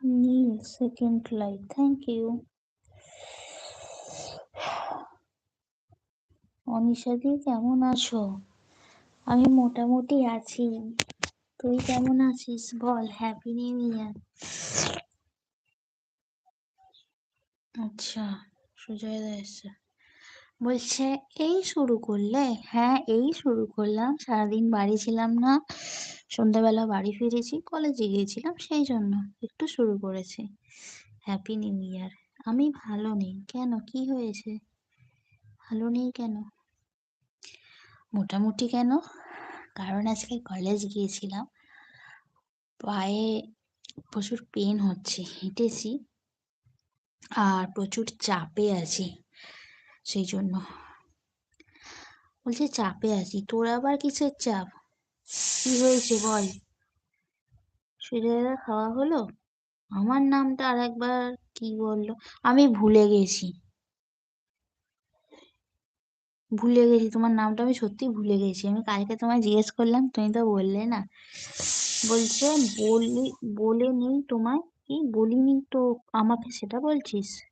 Neil second like thank you অনিশাদি কেমন আছো? আমি মোটামুটি আছি। তুই কেমন আছিস বল? হ্যাপি নিউ ইয়ার আচ্ছা সুজয় এসছে। বলছে, এই শুরু করলে? হ্যাঁ এই শুরু করলাম। সারাদিন বাড়ি ছিলাম না। সন্ধ্যাবেলা বাড়ি ফিরেছি, কলেজে গিয়েছিলাম, সেই জন্য একটু শুরু করেছি। হ্যাপি নিউ ইয়ার আমি ভালো নেই, কেন, কি হয়েছে? ভালো নেই কেন? মোটামুটি কেন? কারণ আজকে কলেজ গিয়েছিলাম, পায়ে প্রচুর পেন হচ্ছে, হেঁটেছি, আর প্রচুর চাপে আছি, সেই জন্য। বলছে চাপে আছি, তোর আবার কিসের চাপ? কি হয়েছে বল? সুজয়দা খাওয়া হলো? আমার নামটা আর একবার কি বলল? আমি ভুলে গেছি। ভুলে গেছি, তোমার নামটা আমি সত্যি ভুলে গেছি। আমি কালকে তোমায় জিজ্ঞেস করলাম, তুমি তো বললে না। বলছে, বলি, বলে নেই তোমায়? কি? বলিনি তো, আমাকে সেটা বলছিস?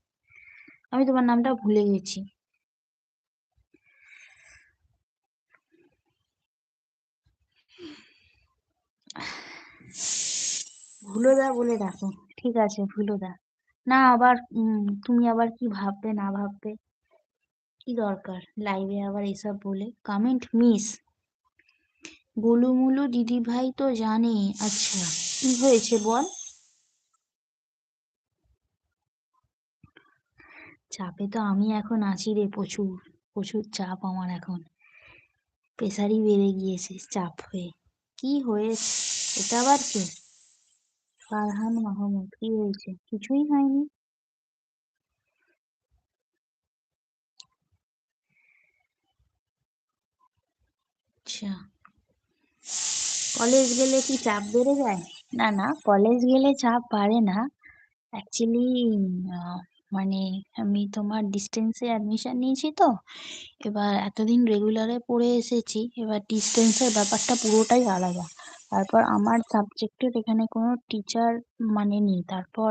আমি তোমার নামটা ভুলে গেছি। ভুলোদা বলে ডাকো ঠিক আছে ভুলোদা না, আবার তুমি আবার কি ভাববে, না ভাববে? কি দরকার? লাইভে আবার এসব বলে। কমেন্ট মিস গোলুমুলু দিদি ভাই তো জানে। আচ্ছা কি হয়েছে বল? চাপে তো আমি এখন আছি রে প্রচুর। প্রচুর চাপ আমার এখন। প্রেসারই বেড়ে গিয়েছে চাপ হয়ে। কি হয়েছে? এটা আবার কি? ফারহান মাহমুদ কি হয়েছে? কিছুই হয়নি। আচ্ছা। কলেজ গেলে কি চাপ বেড়ে যায়? না না কলেজ গেলে চাপ বাড়ে না। অ্যাকচুয়ালি মানে আমি তোমার ডিস্টেন্সে অ্যাডমিশন নিয়েছি তো, এবার এতদিন রেগুলারে পড়ে এসেছি, এবার ডিস্টেন্সের ব্যাপারটা পুরোটাই আলাদা। তারপর আমার সাবজেক্টের এখানে কোনো টিচার মানে নেই। তারপর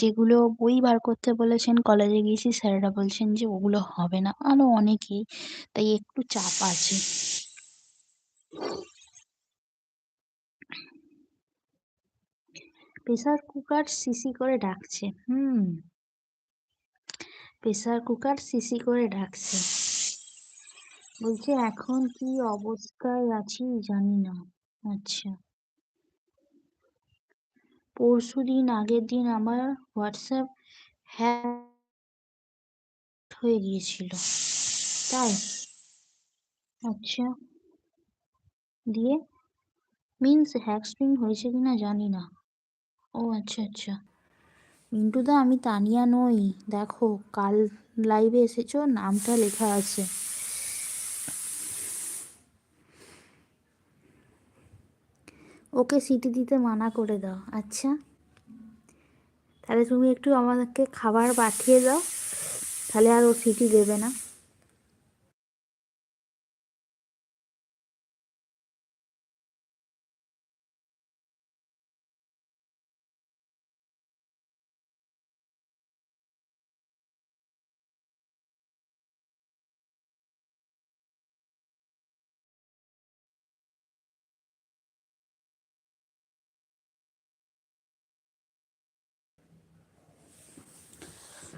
যেগুলো বই বার করতে বলেছেন কলেজে গিয়েছি, স্যারেরা বলছেন যে ওগুলো হবে না আরও অনেকেই, তাই একটু চাপ আছে। প্রেসার কুকার সিসি করে ডাকছে, হুম। প্রেসার কুকার সিসি করে ডাকছে বলছে, এখন কি অবস্থায় আছি জানি না। আচ্ছা। পরশু দিন আগের দিন আমার হোয়াটসঅ্যাপ হ্যাক হয়ে গিয়েছিল। তাই? আচ্ছা। দিয়ে, মিন্স, হ্যাক স্প্রিং হয়েছে কিনা জানি না। ও আচ্ছা আচ্ছা। মিন্টুদা আমি তানিয়া নই। দেখো, কাল লাইভে এসেছ, নামটা লেখা আছে। ওকে সিটি দিতে মানা করে দাও। আচ্ছা। তাহলে তুমি একটু আমাদেরকে খাবার পাঠিয়ে দাও। তাহলে আর ও সিটি দেবে না।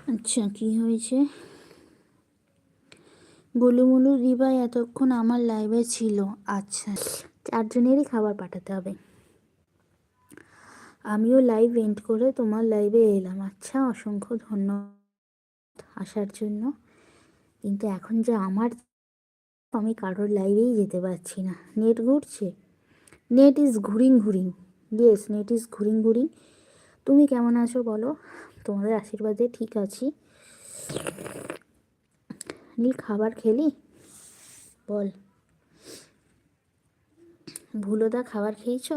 আচ্ছা কি হয়েছে? গোলুমুলু দিবা এতক্ষণ আমার লাইভে ছিল। আচ্ছা চারজনেরই খাবার পাঠাতে হবে। আমিও লাইভ এন্ড করে তোমার লাইভে এলাম। আচ্ছা অসংখ্য ধন্যবাদ আসার জন্য। কিন্তু এখন যে আমার, আমি কারোর লাইভেই যেতে পারছি না। নেট ঘুরছে? নেট ইজ ঘুরিং ঘুরিং। ইয়েস নেট ইজ ঘুরিং ঘুরিং। তুমি কেমন আছো বলো? তোমাদের আশীর্বাদে ঠিক আছি। নীল, খাবার খেলি? বল। ভুলোদা, খাবার খেয়েছ?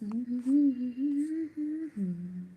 হুম হুম হুম হুম হুম হুম